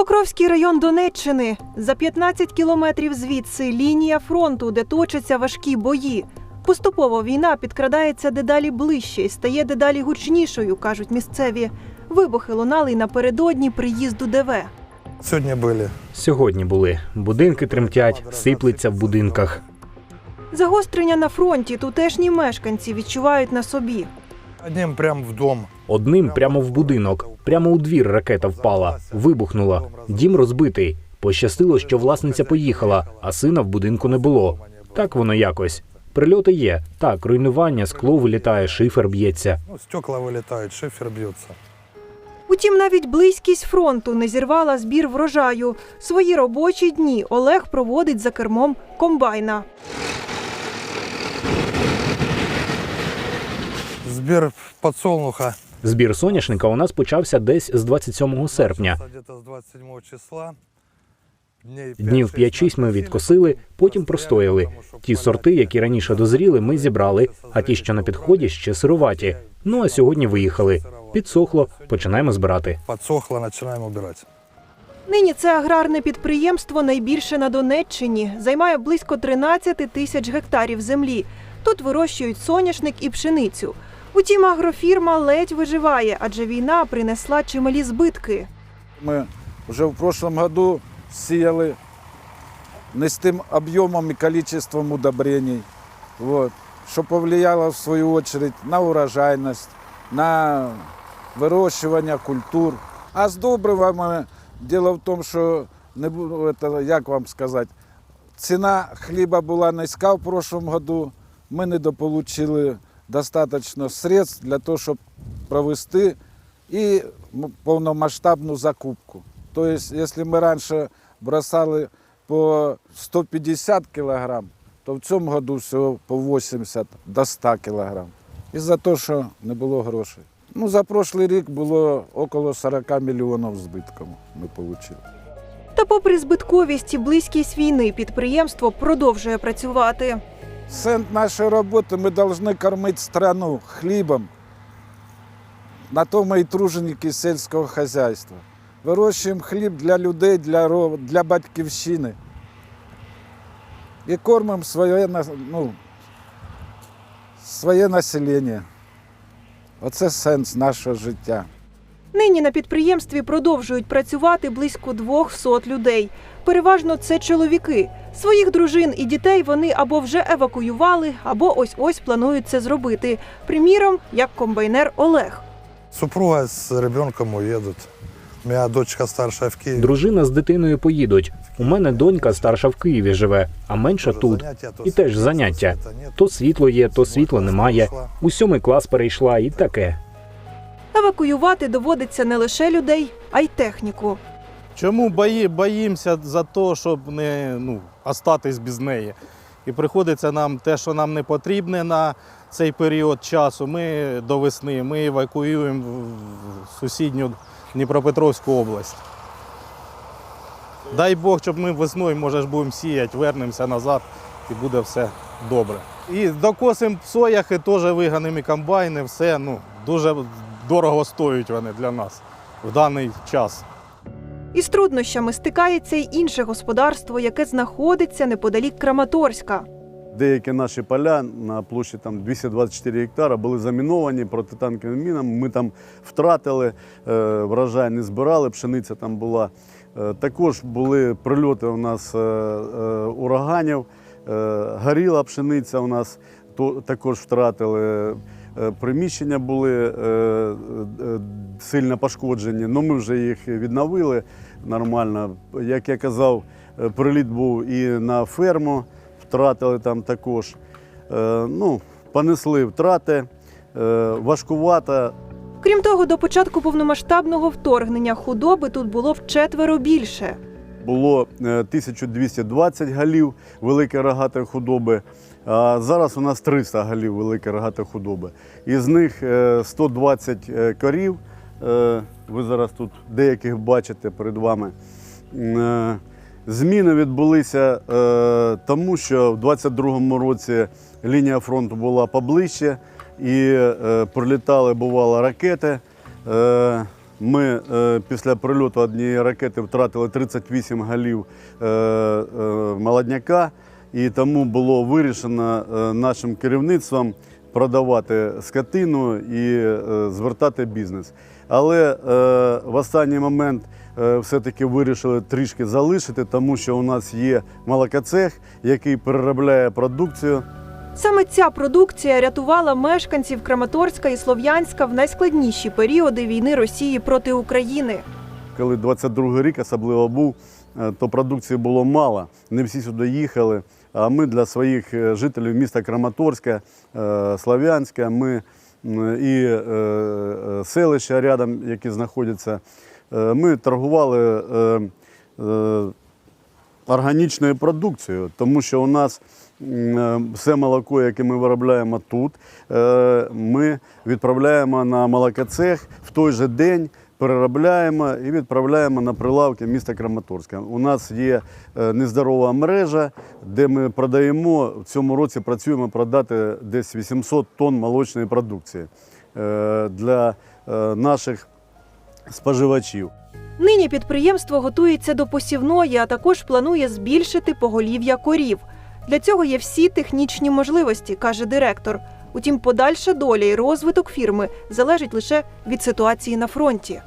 Покровський район Донеччини. За 15 кілометрів звідси лінія фронту, де точаться важкі бої. Поступово війна підкрадається дедалі ближче і стає дедалі гучнішою, кажуть місцеві. Вибухи лунали й напередодні приїзду ДВ. Сегодня были. Сьогодні були. Будинки тремтять, сиплеться в будинках. Загострення на фронті тутешні мешканці відчувають на собі. Одним прям в дом. Одним прямо в будинок, прямо у двір ракета впала, вибухнула. Дім розбитий. Пощастило, що власниця поїхала, а сина в будинку не було. Так воно якось. Прильоти є. Так, руйнування, скло вилітає, шифер б'ється. Ну, стекла вылетают, шифер бьется. Утім, навіть близькість фронту не зірвала збір врожаю. Свої робочі дні Олег проводить за кермом комбайна. Сбер подсолнуха. Збір соняшника у нас почався десь з 27 серпня. Начался Где-то с 27 числа. Дней Днів 5-6 ми відкосили, потім простояли. Ті сорти, які раніше дозріли, ми зібрали, а ті, що на підході, ще сируваті. Ну а сьогодні виїхали. Підсохло, починаємо збирати. Подсохло, начинаем убирать. Нині це аграрне підприємство найбільше на Донеччині. Займає близько 13 тисяч гектарів землі. Тут вирощують соняшник і пшеницю. Утім, агрофірма ледь виживає, адже війна принесла чималі збитки. Мы уже в прошлом году сеяли не с тем объемом и количеством удобрений, вот, что повлияло в свою очередь на урожайность, на вирощування культур. А з добривами дело в тому, що не бу- это, як вам сказати, ціна хліба була низька в прошлом году. Ми недополучили достатньо средств для того, щоб провести і повномасштабну закупку. Тобто, якщо ми раніше бросали по 150 кг, то в цьому году всього по 80 до 100 кг. Із-за того, що не було грошей. Ну, за прошлий рік було около 40 мільйонів збитком ми отримали. Та, попри збитковість і близькість війни, підприємство продовжує працювати. Центр нашої роботи ми повинні кормити страну хлібом. На то ми і труженики сільського хазяйства. Вирощуємо хліб для людей, для, для батьківщини. І кормимо своє, ну, своє населення. Оце сенс нашого життя. Нині на підприємстві продовжують працювати близько 200 людей. Переважно це чоловіки. Своїх дружин і дітей вони або вже евакуювали, або ось ось планують це зробити. Приміром, як комбайнер Олег. Супруга с ребенком уедут. У меня дочка старшая в Киеве. Дружина з дитиною поїдуть. У мене донька старша в Києві живе, а менша тут. І теж заняття. То світло є, то світла немає. У сьомий клас перейшла і таке. Евакуювати доводиться не лише людей, а й техніку. Чому бої, боїмося за те, щоб не ну, остатись без неї. І приходиться нам те, що нам не потрібне на цей період часу. Ми до весни ми евакуюємо в сусідню Дніпропетровську область. Дай Бог, щоб ми весною, може, ж будемо сіяти, вернемося назад і буде все добре. І докосимо сояхи, теж виганемо і комбайни, все ну, дуже дорого стоять вони для нас в даний час. Із труднощами стикається й інше господарство, яке знаходиться неподалік Краматорська. Деякі наші поля на площі там 224 гектара були заміновані протитанковими мінами. Ми там втратили, е, врожай не збирали, пшениця там була. Е, Також були прильоти у нас е, ураганів, горіла пшениця у нас, також втратили. Е, Приміщення були е, е, сильно пошкоджені, але ми вже їх відновили нормально. Як я казав, приліт був і на ферму втратили там також. Ну, понесли втрати, важкувато. Крім того, до початку повномасштабного вторгнення худоби тут було вчетверо більше. Було е, 1220 голів великої рогатої худоби, а зараз у нас 300 голів великої рогатої худоби. Із них е, 120 е, корів. Е, Ви зараз тут деяких бачите перед вами. Е, Зміни відбулися е, тому, що в 22-му році лінія фронту була поближче і е, прилітали, бувало, ракети. Ми е, після прильоту однієї ракети втратили 38 голів е, е, молодняка, і тому було вирішено е, нашим керівництвом продавати скотину і е, звертати бізнес. Але е, в останній момент е, все-таки вирішили трішки залишити, тому що у нас є молокоцех, який переробляє продукцію. Саме ця продукція рятувала мешканців Краматорська і Слов'янська в найскладніші періоди війни Росії проти України. Коли 22-й рік особливо був, е, то продукції було мало. Не всі сюди їхали. А ми для своїх е, жителів міста Краматорська, е, Слов'янська, ми і селища рядом, які знаходяться, ми торгували органічною продукцією, тому що у нас все молоко, яке ми виробляємо тут, е, ми відправляємо на молокоцех в той же день. Переробляємо і відправляємо на прилавки міста Краматорська. У нас є е, нездорова мережа, де ми продаємо в цьому році. Працюємо продати десь 800 тонн молочної продукції е, для е, наших споживачів. Нині підприємство готується до посівної, а також планує збільшити поголів'я корів. Для цього є всі технічні можливості, каже директор. Утім, подальша доля і розвиток фірми залежить лише від ситуації на фронті.